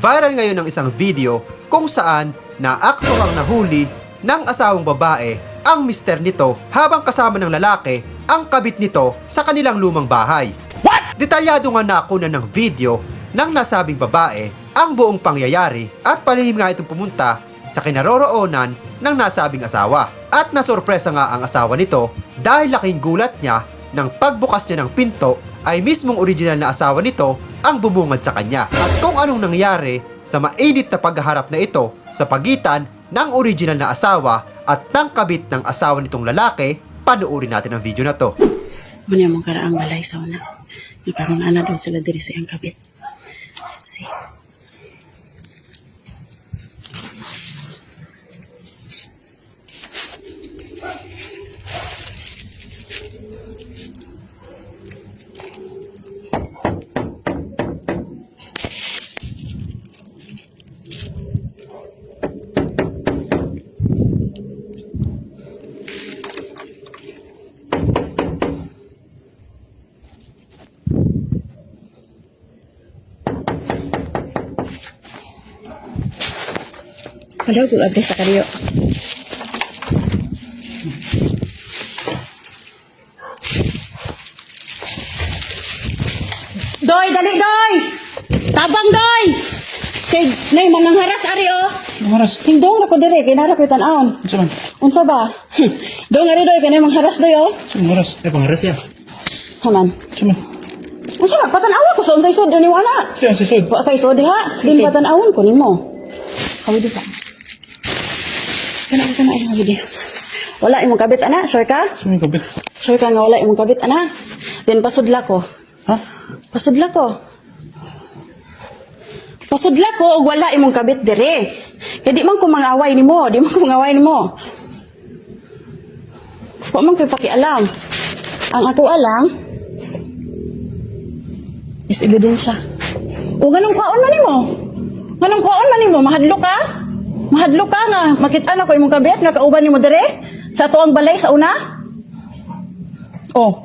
Viral ngayon ang isang video kung saan naakto ang nahuli ng asawang babae ang mister nito habang kasama ng lalaki ang kabit nito sa kanilang lumang bahay. What? Detalyado nga nakunan ng video ng nasabing babae ang buong pangyayari at palihim nga itong pumunta sa kinaroroonan ng nasabing asawa. At nasorpresa nga ang asawa nito dahil laking gulat niya nang pagbukas niya ng pinto ay mismong original na asawa nito ang bumungad sa kanya. At kung anong nangyari sa mainit na paghaharap na ito sa pagitan ng original na asawa at ng kabit ng asawa nitong lalaki, panuorin natin ang video na to. Muna mong karaang balay sa una. Nagkaroon na daw sila diri sa iyang kabit. Hello, good update sa kaliyo. Doy, dali, doy! Tabang, doy! Kay, nay, manang haras, ari, oh. Maras. Hindong na ko dire, kay nara ko tan-aon. Unsa man? Unsa ba? Dong ari, doy, kanay mang haras, doy, oh. Sa maras. Eh, pangaras ya. Haman. Sa man? Unsa ba? Patan-awan ko sa unsay sud ni wala. Siya si Sud. Wa kay sud ha. Din patan-awan ko nimo. Kawid sa. Kana ka na ay di. Wala imong kabit ana, sure ka? May kabit. Sure ka nga wala imong kabit ana? Then pasudla ko. Ha? Pasudla ko. Pasudla ko og wala imong kabit dire. Kay di man ko mangaway nimo, di man ko mangaway nimo. Wa man kay pakialam. Ang ako alam is ebidensya. O ganong kwaon man nimo? Ganong kwaon man nimo? Mahadlo ka? Mahadlo ka nga makita ko imong kabit nga kauban nimo dire sa tuang balay sa una? Oh,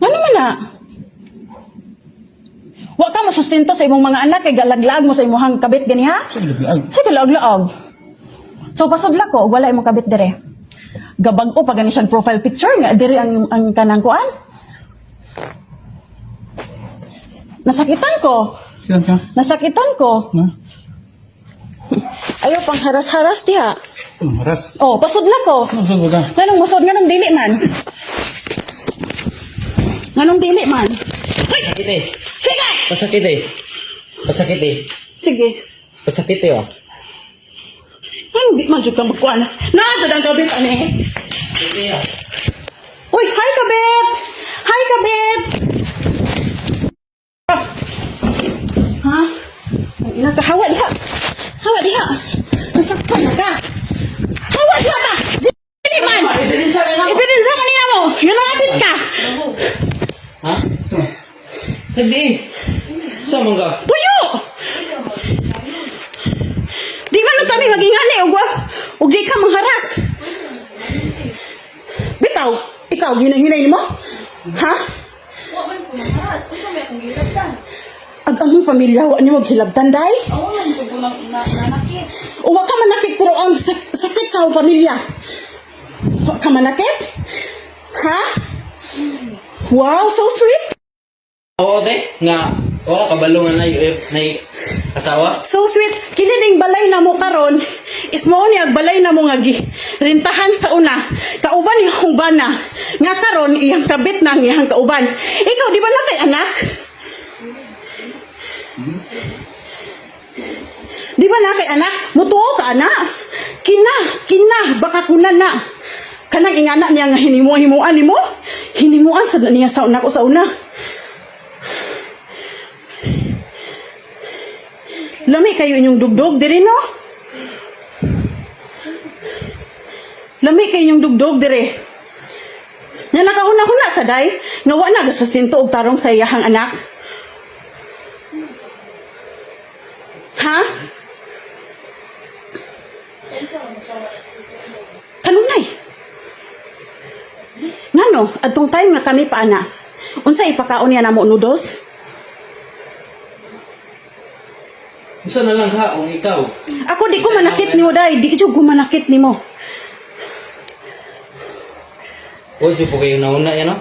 Ano man na? Wa ka masustento sa imong mga anak kay galaglag mo sa imong kabit gani ha? Sa galaglag. So pasudla ko wala imong kabit dire. Gabag-o pa gani siyang profile picture nga dire ang ang kanang kuan. Nasakitan ko. Siyan ka? Nasakitan ko. Ha? Ayaw pang haras-haras diha. Ano maras? Oh, pasudla ko. Ano sa ka? Nganong musod nganong dili man? Nganong dili man? Hoy! Pasakit eh. Sige! Pasakit eh. Pasakit eh. Sige. Pasakit eh, oh. Ano di man jud ka magkuan? Nasa dang kabit ani. Sige, ah. Uy, hi kabit. Hi kabit. Ha? Ang ina ka hawa diha. Hawa diha. Nasaktan na ka. Hawa diha ta. Dili man. Ebidensya na lang. Ibinisa man niya mo. Yun ang abit ka. Ha? Sagdi. Sa mga. Puyo! Di man lang kami maging ani, ug ug di ka mangharas. Bitaw, ikaw ginay-ginay mo? Ha? Wa man ko maharas. Usa may akong gilabdan. Ag among pamilya wa ni maghilabtan day. Ako lang ko na, na, nanakit. O wa ka manakit pero ang sak- sakit sa among pamilya. Wa ka manakit? Ha? Wow, so sweet. Oo, te. Nga. Oo, kabalo nga na yung na asawa. So sweet, kini balay na mo karon is mao ni balay na mo nga gi rintahan sa una. Kauban akong bana. Nga karon iyang kabit na ang iyang kauban. Ikaw di ba na kay anak? Di ba na kay anak? Mutuo ka ana. Kina, kina baka kunan na. Kanang ingana niya nga hinimuan nimo. Hinimuan sa niya sa una ko sa una. Lami kayo inyong dugdog diri no? Lami kayo inyong dugdog diri. Nga nakauna-huna ka day, nga wa na gasustinto og tarong sa iyahang anak. Ha? Kanunay. Ngano, adtong time nga kami pa ana. Unsa ipakaon niya namo noodles? Usa na lang ka kung ikaw. Ako di ko manakit nimo day, di jud ko manakit nimo. O, siya po kayo nauna yan, no?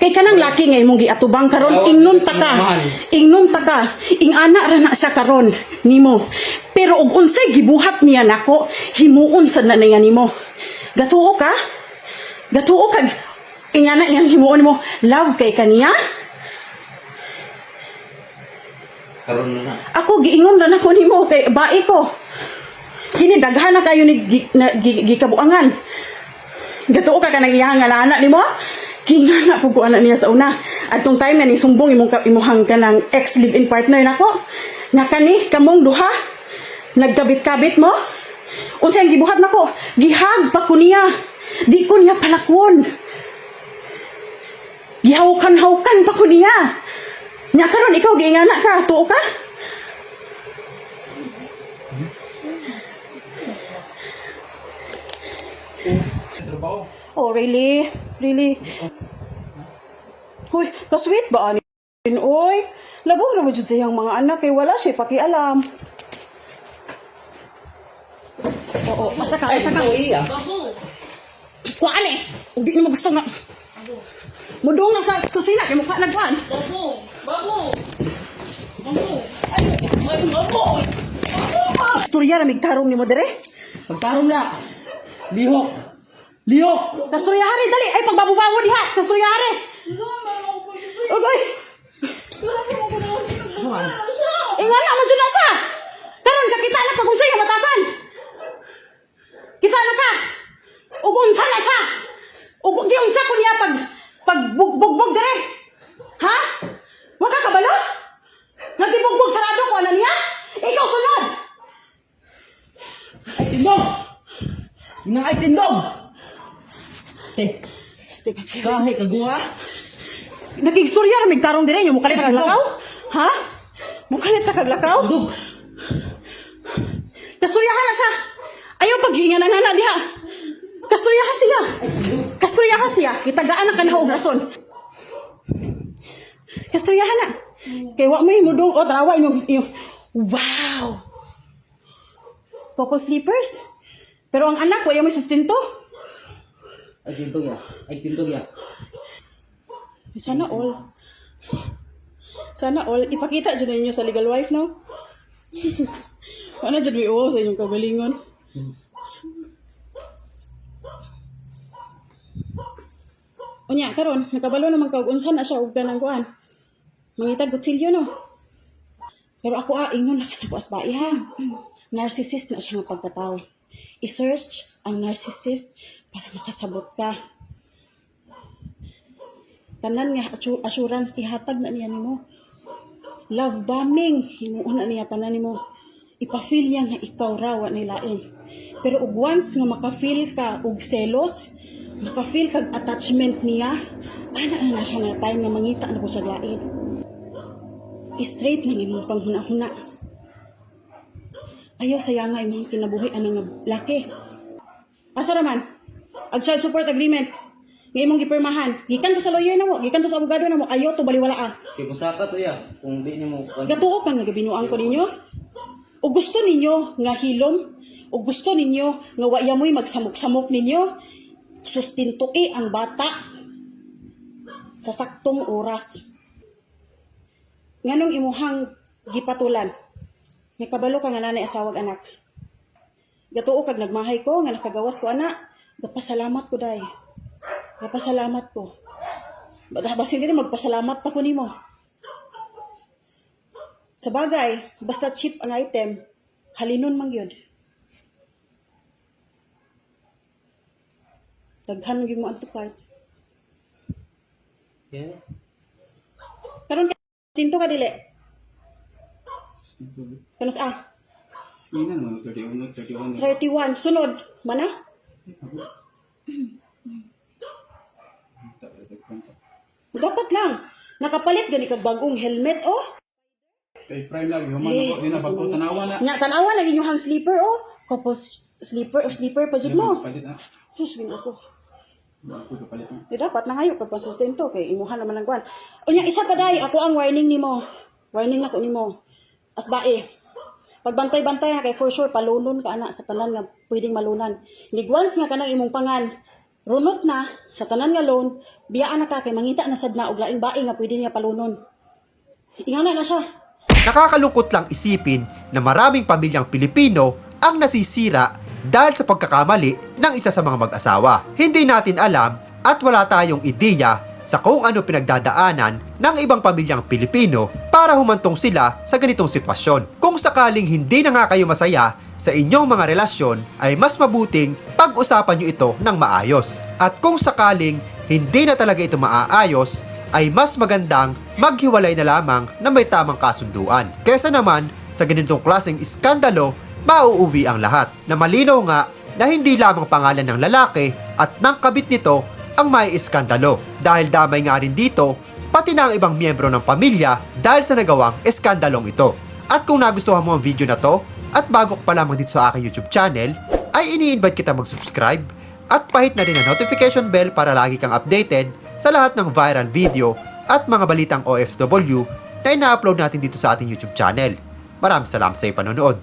Kay kanang laki nga imong giatubang karon ingnon ta ka. Ingnon ta ka. Ing ana ra na siya karon nimo. Pero og unsay gibuhat niya nako, himuon sad na niya nimo. Gatuo ka? Gatuo ka? Ingana iyang himuon mo, love kay kaniya? Karoon na na. Ako giingon ra nako nimo kay bae ko. Kini daghan na kayo ni gi- na, gi- gikabuangan. Gatuo ka kanang iyang ngalana nimo? Kinga na po ko anak niya sa una. At tong time na ni sumbong imong ka- imuhang ka ng ex live-in partner nako. Nga kani kamong duha nagkabit-kabit mo. Unsa ang gibuhat nako? Gihag pa ko niya. Di ko niya palakwon. Gihawkan-hawkan pa ko niya. Nya karon ikaw giingana ka, tuo ka? Oh, really? Really? Hoy, kasweet ba ani? Oy, labong ra mo jud sa iyang mga anak kay wala siya pakialam. Oo, basta ka, basta ka. iya. Babu! Kuan eh. Hindi mo gusto nga. Mudong na sa kusina kay mukha nagkuan. Babu! Babu! Babu! Ay! Ay! Babu! Istorya ra migtarong nimo dire. Pagtarong na. Lihok. Lihok. Kastoryahari dali ay pagbabubawo diha. Kastoryahari. Oy, eh nga na mo jud na siya. Karon ka kita na kag unsay nga batasan. Kita na ka. Ug unsa na siya? Ug di unsa ko niya pag pagbugbog dire. Ha? Wa ka kabalo? Nagtibugbog sarado ko ana niya? Ikaw sunod. Ay, tindog. Nga ay tindog. Eh, Stick. kahit kaguha. Nagkigstorya ra migtarong dire yung mukalit kag lakaw? Ha? Mukalit kag lakaw? Kastoryahan na siya. Ayaw paghinga na nga na diha. Kastoryahan siya. Kastoryahan siya. Kitagaan na kanahaw og rason. Kastoryahan na. Kay wa mo mudong o tarawa inyong Wow! Coco sleepers? Pero ang anak ko, ayaw may sustento. Ay, tindog ya. Ay, tindog ya. Sana all. Sana all. Ipakita dyan ninyo sa legal wife, no? Wala dyan may uwo sa inyong kagalingon. Unya, karon nakabalo naman kag unsa na siya og kanang kuan. Mangitag kutsilyo no. Pero ako ah, ingon na kanako as bae ha. Narcissist na siya nga pagkatao. I-search ang narcissist para makasabot ka. Tanan nga assu- assurance ihatag na niya nimo. Love bombing himuon na niya tanan nimo. Ipa-feel niya nga ikaw raw nilain pero ug once nga maka-feel ka og selos maka-feel kag attachment niya ana na siya nga time nga mangita na ko siya lain. Straight na imong panghuna-huna ayaw sayang nga imong kinabuhi ano nga laki. Asa raman ag child support agreement. Nga imong gipirmahan. Gikan to sa lawyer na mo gikan to sa abogado na mo ayo to baliwalaan. Kaya musaka to ya. Kung di niyo mo... gatuo ka nga gabinuang ko ninyo. O gusto ninyo nga hilom o gusto ninyo nga waya mo'y magsamok-samok ninyo. Sustintoi ang bata sa saktong oras. Nganong imuhang gipatulan may kabalo ka nga nanay asawag anak gatuo kag nagmahay ko nga nakagawas ko anak gapasalamat ko day gapasalamat ko Ba- basin din magpasalamat pa ko nimo sa bagay, basta cheap ang item, halinon man yun. Daghan gyud mo ang tukart. Yeah. Karon ka tinto ka dili. Kanus ah, Ina naman, 31, 31. 31 sunod mana? Dapat lang. Nakapalit gani kag bagong helmet oh. Kay prime lang, human Yes, ako, di na masunog. pagputanawa na. Nya tanawa na inyong sleeper oh. Kapos sleeper sleeper pa jud mo. Na. Sus gin ako. Na. Di dapat na ngayon kag konsistento kay imuhan naman ang kwan. Unya isa pa dai ako ang warning nimo. Warning nako nimo. As bae. Pagbantay-bantay na kay for sure palunon ka ana sa tanan nga pwedeng malunan. Nig nga kanang imong pangan runot na sa tanan nga loan, biyaan na ka kay mangita na sad na og laing bae nga pwede niya palunon. Ingana na siya. Nakakalungkot lang isipin na maraming pamilyang Pilipino ang nasisira dahil sa pagkakamali ng isa sa mga mag-asawa. Hindi natin alam at wala tayong ideya sa kung ano pinagdadaanan ng ibang pamilyang Pilipino para humantong sila sa ganitong sitwasyon. Kung sakaling hindi na nga kayo masaya sa inyong mga relasyon ay mas mabuting pag-usapan nyo ito ng maayos. At kung sakaling hindi na talaga ito maaayos, ay mas magandang maghiwalay na lamang na may tamang kasunduan. Kesa naman sa ganitong klaseng iskandalo, mauuwi ang lahat. Na malinaw nga na hindi lamang pangalan ng lalaki at ng kabit nito ang may iskandalo. Dahil damay nga rin dito, pati na ang ibang miyembro ng pamilya dahil sa nagawang iskandalong ito. At kung nagustuhan mo ang video na to, at bago ka pa lamang dito sa aking YouTube channel, ay ini-invite kita mag-subscribe at pahit na rin ang notification bell para lagi kang updated sa lahat ng viral video at mga balitang OFW na ina-upload natin dito sa ating YouTube channel. Maraming salamat sa iyong panonood.